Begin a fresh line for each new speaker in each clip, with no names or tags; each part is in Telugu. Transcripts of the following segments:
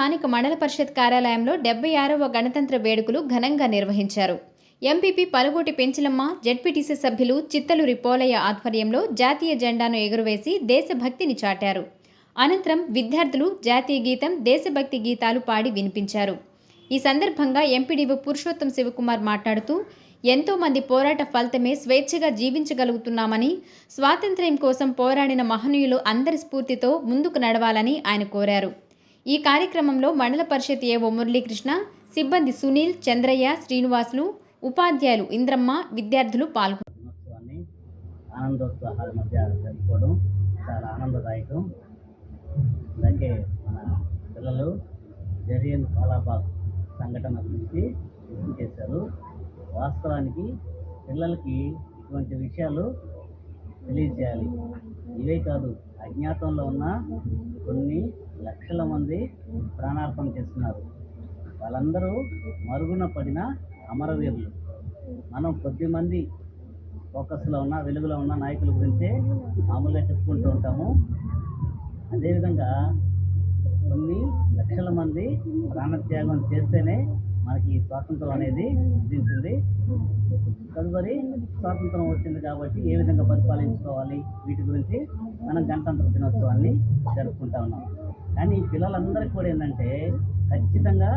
స్థానిక మండల పరిషత్ కార్యాలయంలో డెబ్బై ఆరవ గణతంత్ర వేడుకలు ఘనంగా నిర్వహించారు. ఎంపీపీ పలుగోటి పెంచిలమ్మ జడ్పీటీసీ సభ్యులు చిత్తలూరి పోలయ్య ఆధ్వర్యంలో జాతీయ జెండాను ఎగురవేసి దేశభక్తిని చాటారు. అనంతరం విద్యార్థులు జాతీయ గీతం దేశభక్తి గీతాలు పాడి వినిపించారు. ఈ సందర్భంగా ఎంపీడీఓ పురుషోత్తం శివకుమార్ మాట్లాడుతూ ఎంతోమంది పోరాట ఫలితమే స్వేచ్ఛగా జీవించగలుగుతున్నామని స్వాతంత్ర్యం కోసం పోరాడిన మహనీయులు అందరి స్ఫూర్తితో ముందుకు నడవాలని ఆయన కోరారు. ఈ కార్యక్రమంలో మండల పరిషత్ ఏవో మురళీకృష్ణ సిబ్బంది సునీల్ చంద్రయ్య శ్రీనివాసులు ఉపాధ్యాయులు ఇంద్రమ్మ విద్యార్థులు పాల్గొన్నారు.
ఆనందోత్సాహాల మధ్య జరుపుకోవడం చాలా ఆనందదాయకం. అలాగే మన పిల్లలు జరియన్ కాలాబాగ్ సంఘటన గురించి గుర్తు చేశారు. వాస్తవానికి పిల్లలకి ఇటువంటి విషయాలు తెలియజేయాలి. ఇవే కాదు అజ్ఞాతంలో ఉన్న కొన్ని లక్షల మంది ప్రాణార్పణ చేస్తున్నారు. వాళ్ళందరూ మరుగున పడిన అమరవీరులు. మనం కొద్దిమంది ఫోకస్లో ఉన్న వెలుగులో ఉన్న నాయకుల గురించే మామూలుగా చెప్పుకుంటూ ఉంటాము. అదేవిధంగా కొన్ని లక్షల మంది ప్రాణత్యాగం చేస్తేనే మనకి స్వాతంత్రం అనేది సిద్ధించింది తదుపరి స్వాతంత్రం వచ్చింది కాబట్టి ఏ విధంగా పరిపాలించుకోవాలి? వీటి గురించి మనం గణతంత్ర దినోత్సవాన్ని జరుపుకుంటా ఉన్నాం. కానీ పిల్లలందరికీ కూడా ఏంటంటే ఖచ్చితంగా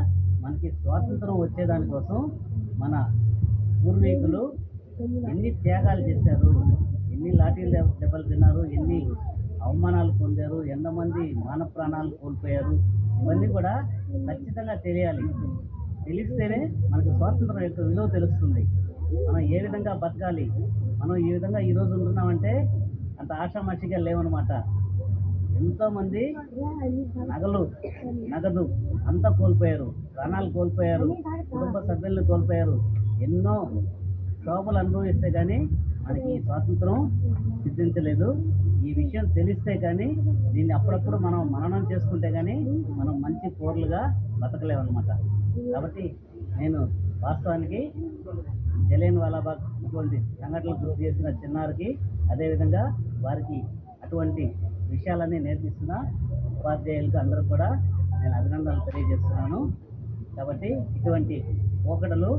మనకి స్వాతంత్రం వచ్చేదానికోసం మన పూర్వీకులు ఎన్ని త్యాగాలు చేశారు ఎన్ని లాఠీలు దెబ్బలు తిన్నారు ఎన్ని అవమానాలు పొందారు ఎంతమంది మాన ప్రాణాలు కోల్పోయారు ఇవన్నీ కూడా ఖచ్చితంగా తెలియాలి. తెలిస్తేనే మనకు స్వాతంత్రం యొక్క విలువ తెలుస్తుంది. మనం ఏ విధంగా బతకాలి? మనం ఈ విధంగా ఈరోజు ఉంటున్నామంటే అంత ఆషామాషిగా లేవనమాట. ఎంతోమంది నగలు నగదు అంతా కోల్పోయారు. ప్రాణాలు కోల్పోయారు. కుటుంబ సభ్యులను కోల్పోయారు. ఎన్నో శోభలు అనుభవిస్తే కానీ మనకి ఈ స్వాతంత్రం సిద్ధించలేదు. ఈ విషయం తెలిస్తే కానీ దీన్ని అప్పుడప్పుడు మనం మననం చేసుకుంటే కానీ మనం మంచి పౌరులుగా బతకలేమన్నమాట. కాబట్టి నేను వాస్తవానికి జలేన్ వాలాబాగ్ ఇటువంటి సంఘటనలు గుర్తు చేసిన చిన్నారికి అదేవిధంగా వారికి అటువంటి విషయాలన్నీ నేర్పిస్తున్న ఉపాధ్యాయులకు అందరూ కూడా నేను అభినందనలు తెలియజేస్తున్నాను. కాబట్టి ఇటువంటి పోకడలు